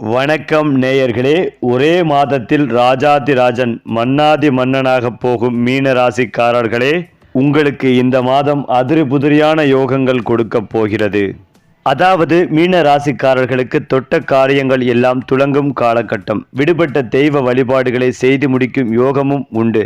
வணக்கம் நேயர்களே. ஒரே மாதத்தில் ராஜாதி ராஜன் மன்னாதி மன்னனாக போகும் மீன ராசிக்காரர்களே உங்களுக்கு இந்த மாதம் அதிரி புதிரியான யோகங்கள் கொடுக்கப் போகிறது. அதாவது மீன ராசிக்காரர்களுக்கு தொட்ட காரியங்கள் எல்லாம் துளங்கும் காலகட்டம். விடுபட்ட தெய்வ வழிபாடுகளை செய்து முடிக்கும் யோகமும் உண்டு.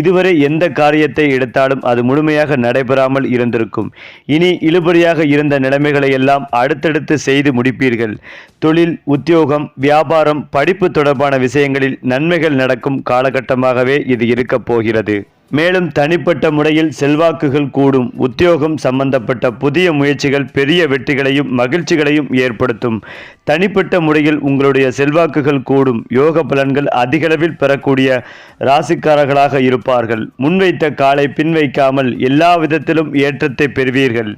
இதுவரை எந்த காரியத்தை எடுத்தாலும் அது முழுமையாக நடைபெறாமல் இருந்திருக்கும். இனி இழுபறியாக இருந்த நிலைமைகளை எல்லாம் அடுத்தடுத்து செய்து முடிப்பீர்கள். தொழில் உத்தியோகம் வியாபாரம் படிப்பு தொடர்பான விஷயங்களில் நன்மைகள் நடக்கும் காலகட்டமாகவே இது இருக்கப் போகிறது. மேலும் தனிப்பட்ட முறையில் செல்வாக்குகள் கூடும். உத்தியோகம் சம்பந்தப்பட்ட புதிய முயற்சிகள் பெரிய வெற்றிகளையும் மகிழ்ச்சிகளையும் ஏற்படுத்தும். தனிப்பட்ட முறையில் உங்களுடைய செல்வாக்குகள் கூடும். யோக பலன்கள் அதிகளவில் பெறக்கூடிய ராசிக்காரர்களாக இருப்பார்கள். முன்வைத்த காலை பின்வைக்காமல் எல்லா விதத்திலும் ஏற்றத்தை பெறுவீர்கள்.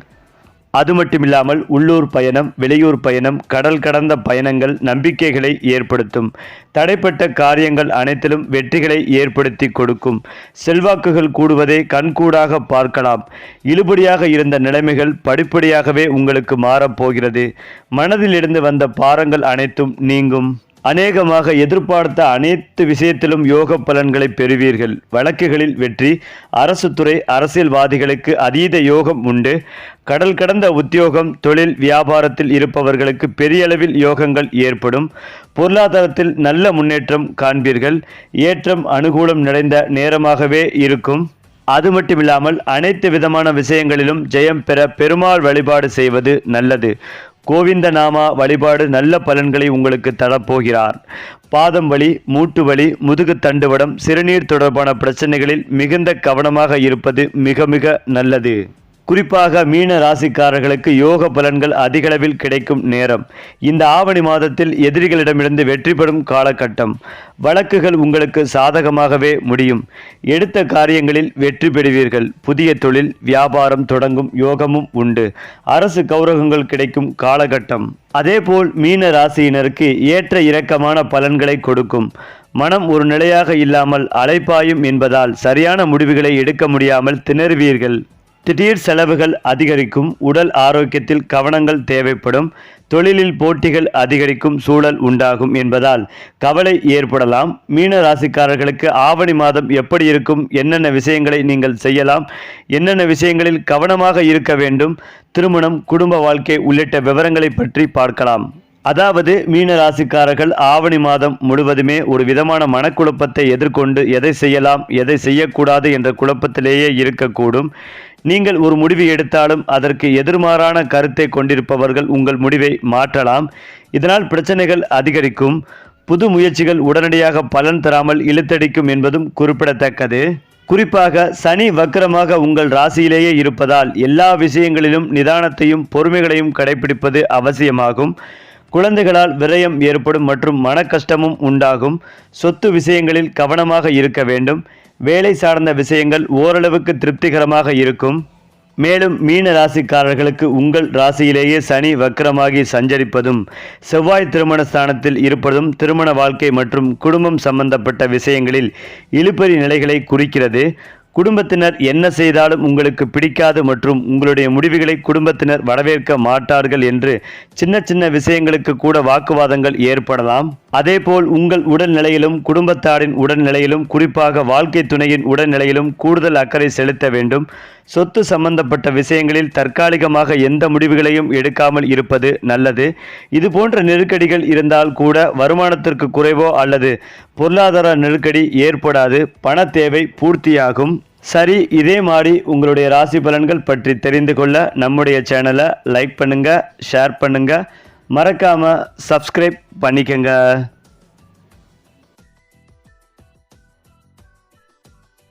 அது மட்டுமில்லாமல் உள்ளூர் பயணம் வெளியூர் பயணம் கடல் கடந்த பயணங்கள் நம்பிக்கைகளை ஏற்படுத்தும். தடைப்பட்ட காரியங்கள் அனைத்திலும் வெற்றிகளை ஏற்படுத்தி கொடுக்கும். செல்வாக்குகள் கூடுவதை கண்கூடாக பார்க்கலாம். இழுபடியாக இருந்த நிலைமைகள் படிப்படியாகவே உங்களுக்கு மாறப்போகிறது மனதிலிருந்து வந்த பாரங்கள் அனைத்தும் நீங்கும். அநேகமாக எதிர்பார்த்த அனைத்து விஷயத்திலும் யோக பலன்களை பெறுவீர்கள். வழக்குகளில் வெற்றி அரசு துறை அரசியல்வாதிகளுக்கு அதீத யோகம் உண்டு. கடல் கடந்த உத்தியோகம் தொழில் வியாபாரத்தில் இருப்பவர்களுக்கு பெரிய அளவில் யோகங்கள் ஏற்படும். பொருளாதாரத்தில் நல்ல முன்னேற்றம் காண்பீர்கள். ஏற்றம் அனுகூலம் நிறைந்த நேரமாகவே இருக்கும். அது மட்டுமில்லாமல் அனைத்து விதமான விஷயங்களிலும் ஜெயம் பெற பெருமாள் வழிபாடு செய்வது நல்லது. கோவிந்த நாமா வழிபாடு நல்ல பலன்களை உங்களுக்கு தரப்போகிறார். பாதம் வலி மூட்டு வலி முதுகு தண்டுவடம் சிறுநீர் தொடர்பான பிரச்சனைகளில் மிகுந்த கவனமாக இருப்பது மிக மிக நல்லது. குறிப்பாக மீன ராசிக்காரர்களுக்கு யோக பலன்கள் அதிகளவில் கிடைக்கும் நேரம். இந்த ஆவணி மாதத்தில் எதிரிகளிடமிருந்து வெற்றி பெறும் காலகட்டம். வழக்குகள் உங்களுக்கு சாதகமாகவே முடியும். எடுத்த காரியங்களில் வெற்றி பெறுவீர்கள். புதிய தொழில் வியாபாரம் தொடங்கும் யோகமும் உண்டு. அரசு கௌரவங்கள் கிடைக்கும் காலகட்டம். அதேபோல் மீன ராசியினருக்கு ஏற்ற இறக்கமான பலன்களை கொடுக்கும். மனம் ஒரு நிலையாக இல்லாமல் அலைப்பாயும் என்பதால் சரியான முடிவுகளை எடுக்க முடியாமல் திணறுவீர்கள். திடீர் செலவுகள் அதிகரிக்கும் உடல் ஆரோக்கியத்தில் கவனங்கள் தேவைப்படும் தொழிலில் போட்டிகள் அதிகரிக்கும் சூழல் உண்டாகும் என்பதால் கவலை ஏற்படலாம். மீன ராசிக்காரர்களுக்கு ஆவணி மாதம் எப்படி இருக்கும்? என்னென்ன விஷயங்களை நீங்கள் செய்யலாம்? என்னென்ன விஷயங்களில் கவனமாக இருக்க வேண்டும்? திருமணம் குடும்ப வாழ்க்கை உள்ளிட்ட விவரங்களை பற்றி பார்க்கலாம். அதாவது மீன ராசிக்காரர்கள் ஆவணி மாதம் முழுவதுமே ஒரு விதமான மனக்குழப்பத்தை எதிர்கொண்டு எதை செய்யலாம் எதை செய்யக்கூடாது என்ற குழப்பத்திலேயே இருக்கக்கூடும். நீங்கள் ஒரு முடிவு எடுத்தாலும் அதற்கு எதிர்மாறான கருத்தை கொண்டிருப்பவர்கள் உங்கள் முடிவை மாற்றலாம். இதனால் பிரச்சனைகள் அதிகரிக்கும். புது முயற்சிகள் உடனடியாக பலன் தராமல் இழுத்தடிக்கும் என்பதும் குறிப்பிடத்தக்கது. குறிப்பாக சனி வக்கரமாக உங்கள் ராசியிலேயே இருப்பதால் எல்லா விஷயங்களிலும் நிதானத்தையும் பொறுமைகளையும் கடைபிடிப்பது அவசியமாகும். குழந்தைகளால் விரயம் ஏற்படும் மற்றும் மன கஷ்டமும் உண்டாகும். சொத்து விஷயங்களில் கவனமாக இருக்க வேண்டும். வேலை சார்ந்த விஷயங்கள் ஓரளவுக்கு திருப்திகரமாக இருக்கும். மேலும் மீன ராசிக்காரர்களுக்கு உங்கள் ராசியிலேயே சனி வக்கரமாகி சஞ்சரிப்பதும் செவ்வாய் திருமண ஸ்தானத்தில் இருப்பதும் திருமண வாழ்க்கை மற்றும் குடும்பம் சம்பந்தப்பட்ட விஷயங்களில் இழுபறி நிலைகளை குறிக்கிறது. குடும்பத்தினர் என்ன செய்தாலும் உங்களுக்கு பிடிக்காது மற்றும் உங்களுடைய முடிவுகளை குடும்பத்தினர் வரவேற்க மாட்டார்கள் என்று சின்ன சின்ன விஷயங்களுக்கு கூட வாக்குவாதங்கள் ஏற்படலாம். அதேபோல் உங்கள் உடல்நிலையிலும் குடும்பத்தாரின் உடல்நிலையிலும் குறிப்பாக வாழ்க்கை துணையின் உடல்நிலையிலும் கூடுதல் அக்கறை செலுத்த வேண்டும். சொத்து சம்பந்தப்பட்ட விஷயங்களில் தற்காலிகமாக எந்த முடிவுகளையும் எடுக்காமல் இருப்பது நல்லது. இது போன்ற நெருக்கடிகள் இருந்தால் கூட வருமானத்திற்கு குறைவோ அல்லது பொருளாதார நெருக்கடி ஏற்படாது. பண தேவை பூர்த்தியாகும். சரி இதே மாதிரி உங்களுடைய ராசி பலன்கள் பற்றி தெரிந்து கொள்ள நம்முடைய சேனலை லைக் பண்ணுங்கள் ஷேர் பண்ணுங்கள் மறக்காமல் சப்ஸ்கிரைப் பண்ணிக்கங்க.